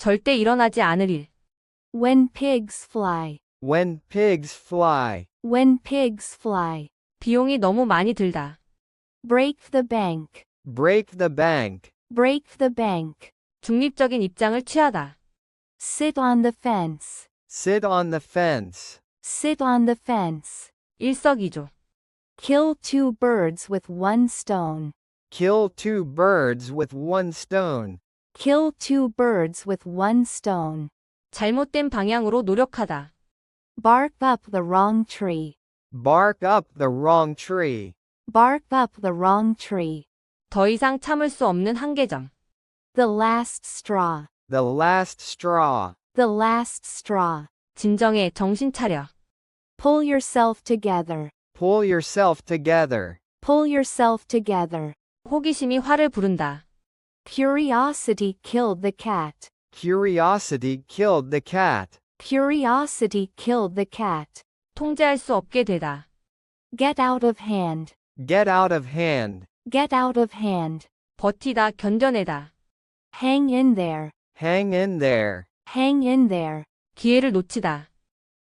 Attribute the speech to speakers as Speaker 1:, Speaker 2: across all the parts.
Speaker 1: 절대 일어나지 않을 일.
Speaker 2: When pigs fly.
Speaker 3: When pigs fly.
Speaker 2: When pigs fly.
Speaker 1: 비용이 너무 많이 들다.
Speaker 2: Break the bank.
Speaker 3: Break the bank.
Speaker 2: Break the bank.
Speaker 1: 중립적인 입장을 취하다.
Speaker 2: Sit on the fence.
Speaker 3: Sit on the fence.
Speaker 2: Sit on the fence.
Speaker 1: 일석이조.
Speaker 2: Kill two birds with one stone.
Speaker 3: Kill two birds with one stone.
Speaker 2: Kill two birds with one stone.
Speaker 1: 잘못된 방향으로 노력하다.
Speaker 2: Bark up the wrong tree.
Speaker 3: Bark up the wrong tree.
Speaker 2: Bark up the wrong tree.
Speaker 1: 더 이상 참을 수 없는 한계점.
Speaker 2: The last straw.
Speaker 3: The last straw.
Speaker 2: The last straw.
Speaker 1: 진정해 정신 차려.
Speaker 2: Pull yourself together.
Speaker 3: Pull yourself together.
Speaker 2: Pull yourself together.
Speaker 1: 호기심이 화를 부른다.
Speaker 2: Curiosity killed the cat.
Speaker 3: Curiosity killed the cat.
Speaker 2: Curiosity killed the cat.
Speaker 1: 통제할 수 없게 되다.
Speaker 2: Get out of hand.
Speaker 3: Get out of hand.
Speaker 2: Get out of hand.
Speaker 1: 버티다 견뎌내다.
Speaker 2: Hang in there.
Speaker 3: Hang in there.
Speaker 2: Hang in there.
Speaker 1: 기회를 놓치다.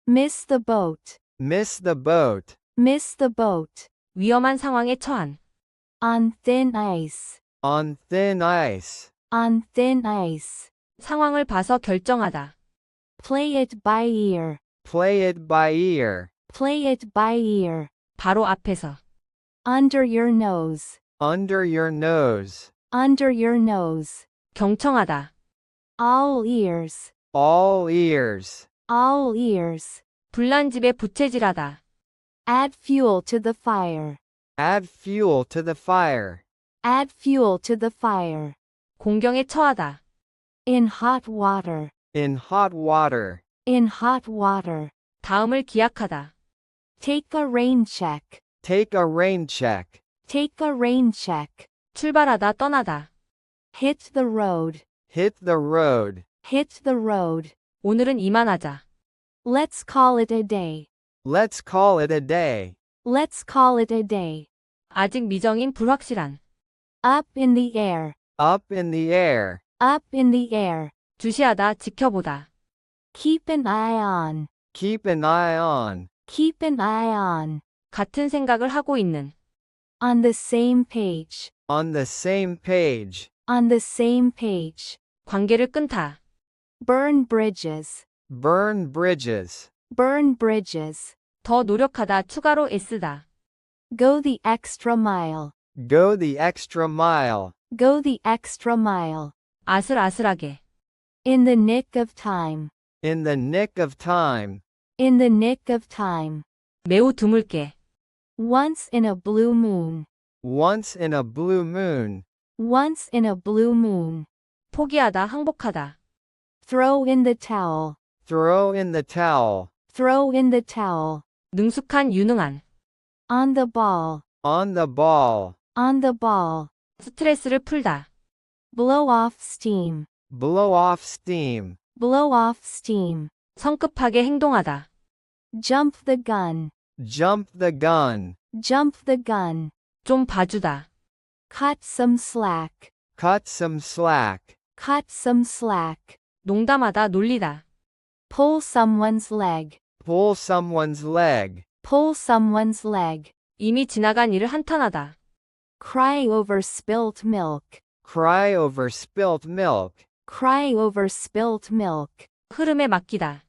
Speaker 2: Miss the boat.
Speaker 3: Miss the boat.
Speaker 2: Miss the boat.
Speaker 1: 위험한 상황에 처한.
Speaker 2: On thin ice.
Speaker 3: On thin ice.
Speaker 2: On thin ice.
Speaker 1: 상황을 봐서 결정하다.
Speaker 2: Play it by ear.
Speaker 3: Play it by ear.
Speaker 2: Play it by ear.
Speaker 1: 바로 앞에서.
Speaker 2: Under your nose.
Speaker 3: Under your nose.
Speaker 2: Under your nose.
Speaker 1: 경청하다.
Speaker 2: All ears.
Speaker 3: All ears.
Speaker 2: All ears.
Speaker 1: 불난 집에 부채질하다.
Speaker 2: Add fuel to the fire.
Speaker 3: Add fuel to the fire.
Speaker 2: Add fuel to the fire.
Speaker 1: 공경에 처하다.
Speaker 2: In hot water.
Speaker 3: In hot water.
Speaker 2: In hot water.
Speaker 1: 다음을 기약하다.
Speaker 2: Take a rain check.
Speaker 3: Take a rain check.
Speaker 2: Take a rain check.
Speaker 1: 출발하다 떠나다.
Speaker 2: Hit the road.
Speaker 3: Hit the road.
Speaker 2: Hit the road.
Speaker 1: 오늘은 이만하자.
Speaker 2: Let's call it a day.
Speaker 3: Let's call it a day.
Speaker 2: Let's call it a day.
Speaker 1: 아직 미정인 불확실한.
Speaker 2: Up in the air.
Speaker 3: Up in the air.
Speaker 2: Up in the air.
Speaker 1: 주시하다 지켜보다.
Speaker 2: Keep an eye on.
Speaker 3: Keep an eye on.
Speaker 2: Keep an eye on.
Speaker 1: 같은 생각을 하고 있는.
Speaker 2: On the same page.
Speaker 3: On the same page.
Speaker 2: On the same page.
Speaker 1: 관계를 끊다.
Speaker 2: Burn bridges.
Speaker 3: Burn bridges.
Speaker 2: Burn bridges.
Speaker 1: 더 노력하다 추가로 애쓰다.
Speaker 2: Go the extra mile.
Speaker 3: Go the extra mile.
Speaker 2: Go the extra mile.
Speaker 1: 아슬아슬하게.
Speaker 2: In the nick of time.
Speaker 3: In the nick of time.
Speaker 2: In the nick of time.
Speaker 1: 매우 드물게.
Speaker 2: Once in a blue moon.
Speaker 3: Once in a blue moon.
Speaker 2: Once in a blue moon.
Speaker 1: 포기하다 항복하다.
Speaker 2: Throw in the towel.
Speaker 3: Throw in the towel.
Speaker 2: Throw in the towel.
Speaker 1: 능숙한 유능한.
Speaker 2: On the ball.
Speaker 3: On the ball.
Speaker 2: On the ball.
Speaker 1: 스트레스를 풀다.
Speaker 2: Blow off steam.
Speaker 3: Blow off steam.
Speaker 2: Blow off steam.
Speaker 1: 성급하게 행동하다.
Speaker 2: Jump the gun.
Speaker 3: Jump the gun.
Speaker 2: Jump the gun.
Speaker 1: 좀 봐주다.
Speaker 2: Cut some slack.
Speaker 3: Cut some slack.
Speaker 2: Cut some slack.
Speaker 1: 농담하다 놀리다.
Speaker 2: Pull someone's leg.
Speaker 3: Pull someone's leg.
Speaker 2: Pull someone's leg.
Speaker 1: 이미 지나간 일을 한탄하다.
Speaker 2: Cry over spilt milk.
Speaker 3: Cry over spilt milk.
Speaker 2: Cry over spilt milk.
Speaker 1: 흐름에 맡기다.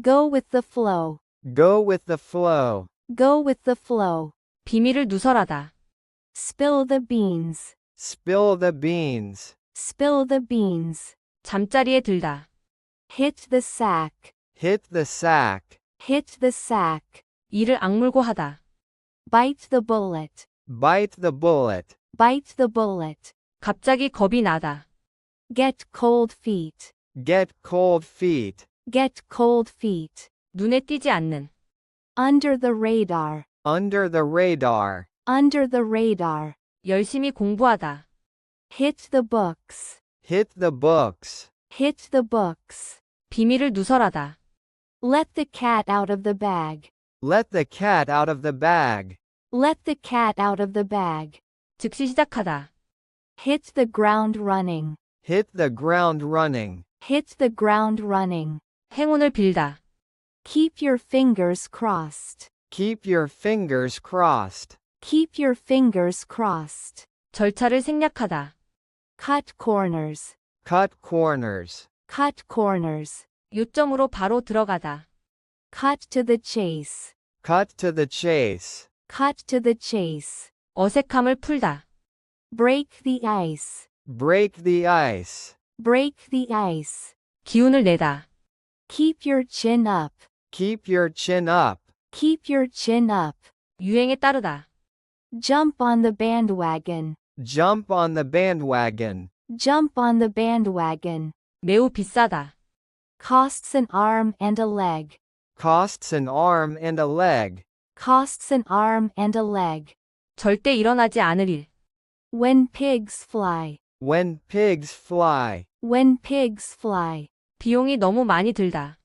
Speaker 2: Go with the flow.
Speaker 3: Go with the flow.
Speaker 2: Go with the flow.
Speaker 1: 비밀을 누설하다.
Speaker 2: Spill the beans.
Speaker 3: Spill the beans.
Speaker 2: Spill the beans.
Speaker 1: 잠자리에 들다.
Speaker 2: Hit the sack.
Speaker 3: Hit the sack.
Speaker 2: Hit the sack.
Speaker 1: 이를 악물고 하다.
Speaker 2: Bite the bullet.
Speaker 3: Bite the bullet.
Speaker 2: Bite the bullet.
Speaker 1: 갑자기 겁이 나다.
Speaker 2: Get cold feet.
Speaker 3: Get cold feet.
Speaker 2: Get cold feet.
Speaker 1: 눈에 띄지 않는.
Speaker 2: Under the radar.
Speaker 3: Under the radar.
Speaker 2: Under the radar.
Speaker 1: 열심히 공부하다.
Speaker 2: Hit the books.
Speaker 3: Hit the books.
Speaker 2: Hit the books.
Speaker 1: 비밀을 누설하다.
Speaker 2: Let the cat out of the bag.
Speaker 3: Let the cat out of the bag.
Speaker 2: Let the cat out of the bag.
Speaker 1: 즉시 시작하다.
Speaker 2: Hit the ground running.
Speaker 3: Hit the ground running.
Speaker 2: Hit the ground running.
Speaker 1: 행운을 빌다.
Speaker 2: Keep your fingers crossed.
Speaker 3: Keep your fingers crossed.
Speaker 2: Keep your fingers crossed.
Speaker 1: 절차를 생략하다.
Speaker 2: Cut corners.
Speaker 3: Cut corners.
Speaker 2: Cut corners.
Speaker 1: 요점으로 바로 들어가다.
Speaker 2: Cut to the chase.
Speaker 3: Cut to the chase.
Speaker 2: Cut to the chase.
Speaker 1: 어색함을 풀다.
Speaker 2: Break the ice.
Speaker 3: Break the ice.
Speaker 2: Break the ice.
Speaker 1: 기운을 내다.
Speaker 2: Keep your chin up.
Speaker 3: Keep your chin up.
Speaker 2: Keep your chin up.
Speaker 1: 유행에 따르다.
Speaker 2: Jump on the bandwagon.
Speaker 3: Jump on the bandwagon.
Speaker 2: Jump on the bandwagon.
Speaker 1: 매우 비싸다.
Speaker 2: Costs an arm and a leg.
Speaker 3: Costs an arm and a leg.
Speaker 2: Costs an arm and a leg.
Speaker 1: 절대 일어나지 않을 일.
Speaker 2: When pigs fly.
Speaker 3: When pigs fly.
Speaker 2: When pigs fly.
Speaker 1: 비용이 너무 많이 들다.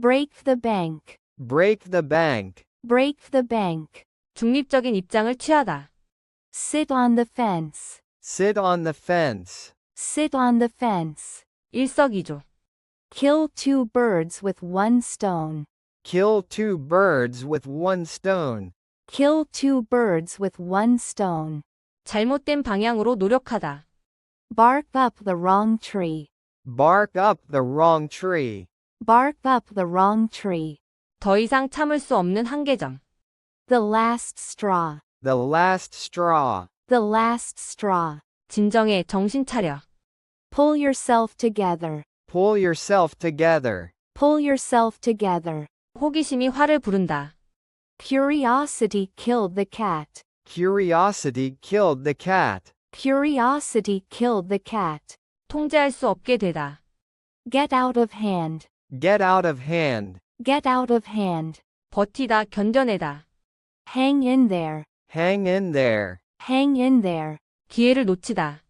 Speaker 2: Break the bank.
Speaker 3: Break the bank.
Speaker 2: Break the bank.
Speaker 1: 중립적인 입장을 취하다.
Speaker 2: Sit on the fence.
Speaker 3: Sit on the fence.
Speaker 2: Sit on the fence.
Speaker 1: 일석이조.
Speaker 2: Kill two birds with one stone.
Speaker 3: Kill two birds with one stone.
Speaker 2: Kill two birds with one stone.
Speaker 1: 잘못된 방향으로 노력하다.
Speaker 2: Bark up the wrong tree.
Speaker 3: Bark up the wrong tree.
Speaker 2: Bark up the wrong tree.
Speaker 1: 더 이상 참을 수 없는 한계점.
Speaker 2: The last straw.
Speaker 3: The last straw.
Speaker 2: The last straw.
Speaker 1: 진정해 정신 차려.
Speaker 2: Pull yourself together.
Speaker 3: Pull yourself together.
Speaker 2: Pull yourself together.
Speaker 1: 호기심이 화를 부른다.
Speaker 2: Curiosity killed the cat.
Speaker 3: Curiosity killed the cat.
Speaker 2: Curiosity killed the cat.
Speaker 1: 통제할 수 없게 되다.
Speaker 2: Get out of hand.
Speaker 3: Get out of hand.
Speaker 2: Get out of hand.
Speaker 1: 버티다 견뎌내다.
Speaker 2: Hang in there.
Speaker 3: Hang in there.
Speaker 2: Hang in there.
Speaker 1: 기회를 놓치다.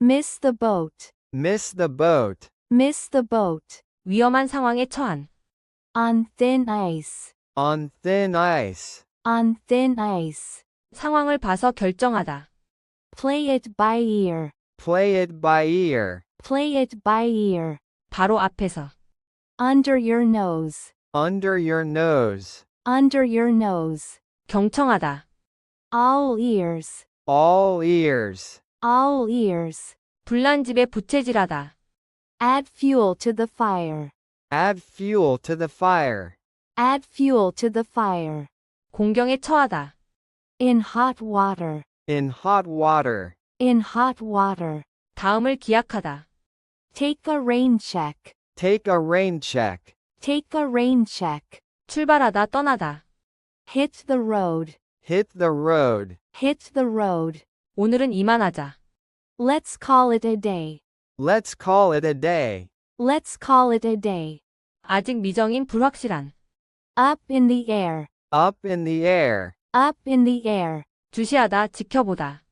Speaker 2: Miss the boat.
Speaker 3: Miss the boat.
Speaker 2: Miss the boat.
Speaker 1: 위험한 상황에 처한.
Speaker 2: On thin ice.
Speaker 3: On thin ice.
Speaker 2: On thin ice.
Speaker 1: 상황을 봐서 결정하다.
Speaker 2: Play it by ear.
Speaker 3: Play it by ear.
Speaker 2: Play it by ear.
Speaker 1: 바로 앞에서.
Speaker 2: Under your nose.
Speaker 3: Under your nose.
Speaker 2: Under your nose.
Speaker 1: 경청하다.
Speaker 2: All ears.
Speaker 3: All ears.
Speaker 2: All ears.
Speaker 1: 불난 집에 부채질하다.
Speaker 2: Add fuel to the fire.
Speaker 3: Add fuel to the fire.
Speaker 2: Add fuel to the fire.
Speaker 1: 공경에 처하다.
Speaker 2: In hot water.
Speaker 3: In hot water.
Speaker 2: In hot water.
Speaker 1: 다음을 기약하다.
Speaker 2: Take a rain check.
Speaker 3: Take a rain check.
Speaker 2: Take a rain check.
Speaker 1: 출발하다 떠나다.
Speaker 2: Hit the road.
Speaker 3: Hit the road.
Speaker 2: Hit the road.
Speaker 1: 오늘은 이만하자.
Speaker 2: Let's call it a day.
Speaker 3: Let's call it a day.
Speaker 2: Let's call it a day.
Speaker 1: 아직 미정인 불확실한.
Speaker 2: Up in the air.
Speaker 3: Up in the air.
Speaker 2: Up in the air.
Speaker 1: 주시하다 지켜보다.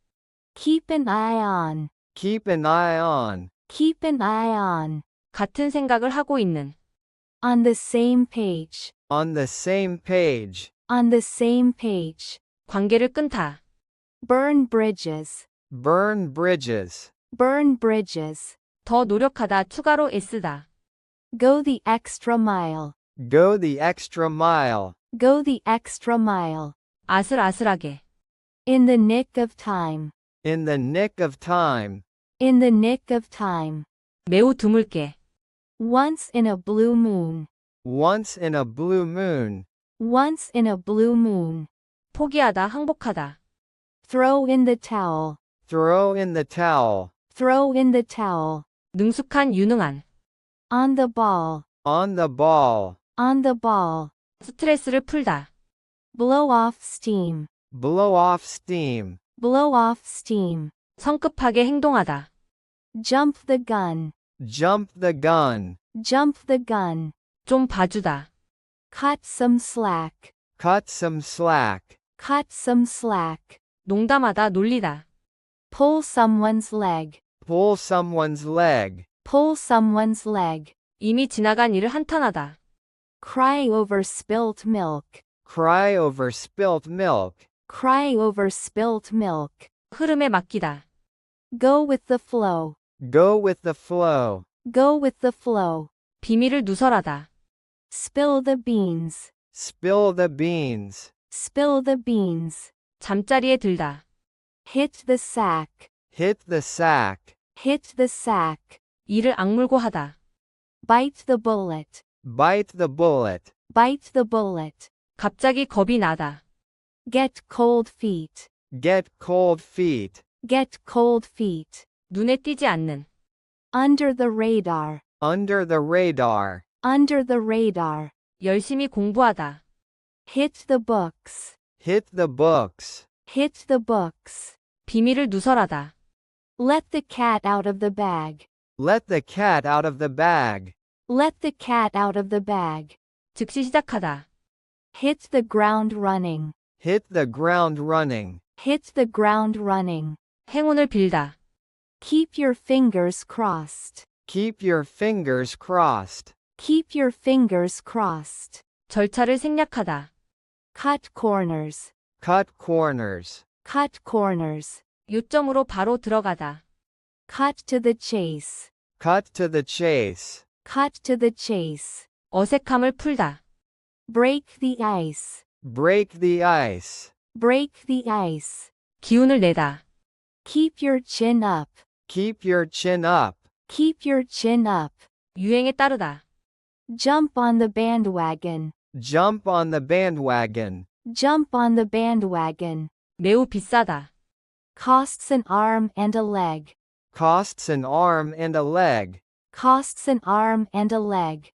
Speaker 2: Keep an eye on.
Speaker 3: Keep an eye on.
Speaker 2: Keep an eye on.
Speaker 1: 같은 생각을 하고 있는.
Speaker 2: On the same page.
Speaker 3: On the same page.
Speaker 2: On the same page.
Speaker 1: 관계를 끊다.
Speaker 2: Burn bridges.
Speaker 3: Burn bridges.
Speaker 2: Burn bridges.
Speaker 1: 더 노력하다 추가로 애쓰다.
Speaker 2: Go the extra mile.
Speaker 3: Go the extra mile.
Speaker 2: Go the extra mile.
Speaker 1: 아슬아슬하게.
Speaker 2: In the nick of time.
Speaker 3: In the nick of time.
Speaker 2: In the nick of time.
Speaker 1: 매우 드물게.
Speaker 2: Once in a blue moon.
Speaker 3: Once in a blue moon.
Speaker 2: Once in a blue moon.
Speaker 1: 포기하다 항복하다.
Speaker 2: Throw in the towel.
Speaker 3: Throw in the towel.
Speaker 2: Throw in the towel.
Speaker 1: 능숙한 유능한.
Speaker 2: On the ball.
Speaker 3: On the ball.
Speaker 2: On the ball.
Speaker 1: 스트레스를 풀다.
Speaker 2: Blow off steam.
Speaker 3: Blow off steam.
Speaker 2: Blow off steam.
Speaker 1: 성급하게 행동하다.
Speaker 2: Jump the gun.
Speaker 3: Jump the gun.
Speaker 2: Jump the gun.
Speaker 1: 좀 봐주다.
Speaker 2: Cut some slack.
Speaker 3: Cut some slack.
Speaker 2: Cut some slack.
Speaker 1: 농담하다 놀리다.
Speaker 2: Pull someone's leg.
Speaker 3: Pull someone's leg.
Speaker 2: Pull someone's leg.
Speaker 1: 이미 지나간 일을 한탄하다.
Speaker 2: Cry over spilt milk.
Speaker 3: Cry over spilt milk.
Speaker 2: Cry over spilt milk.
Speaker 1: 흐름에 맡기다.
Speaker 2: Go with the flow.
Speaker 3: Go with the flow.
Speaker 2: Go with the flow.
Speaker 1: 비밀을 누설하다.
Speaker 2: Spill the beans.
Speaker 3: Spill the beans.
Speaker 2: Spill the beans.
Speaker 1: 잠자리에 들다.
Speaker 2: Hit the sack.
Speaker 3: Hit the sack.
Speaker 2: Hit the sack.
Speaker 1: 이를 악물고 하다.
Speaker 2: Bite the bullet.
Speaker 3: Bite the bullet.
Speaker 2: Bite the bullet.
Speaker 1: 갑자기 겁이 나다.
Speaker 2: Get cold feet.
Speaker 3: Get cold feet.
Speaker 2: Get cold feet.
Speaker 1: 눈에 띄지 않는.
Speaker 2: Under the radar.
Speaker 3: Under the radar.
Speaker 2: Under the radar.
Speaker 1: 열심히 공부하다.
Speaker 2: Hit the books.
Speaker 3: Hit the books.
Speaker 2: Hit the books.
Speaker 1: 비밀을 누설하다.
Speaker 2: Let the cat out of the bag.
Speaker 3: Let the cat out of the bag.
Speaker 2: Let the cat out of the bag.
Speaker 1: 즉시 시작하다.
Speaker 2: Hit the ground running.
Speaker 3: Hit the ground running.
Speaker 2: Hit the ground running.
Speaker 1: 행운을 빌다.
Speaker 2: Keep your fingers crossed.
Speaker 3: Keep your fingers crossed.
Speaker 2: Keep your fingers crossed.
Speaker 1: 절차를 생략하다.
Speaker 2: Cut corners.
Speaker 3: Cut corners.
Speaker 2: Cut corners.
Speaker 1: 요점으로 바로 들어가다.
Speaker 2: Cut to the chase.
Speaker 3: Cut to the chase.
Speaker 2: Cut to the chase.
Speaker 1: 어색함을 풀다.
Speaker 2: Break the ice.
Speaker 3: Break the ice.
Speaker 2: Break the ice.
Speaker 1: 기운을 내다.
Speaker 2: Keep your chin up.
Speaker 3: Keep your chin up.
Speaker 2: Keep your chin up.
Speaker 1: 유행에 따르다.
Speaker 2: Jump on the bandwagon.
Speaker 3: Jump on the bandwagon.
Speaker 2: Jump on the bandwagon.
Speaker 1: 매우 비싸다.
Speaker 2: Costs an arm and a leg.
Speaker 3: Costs an arm and a leg.
Speaker 2: Costs an arm and a leg.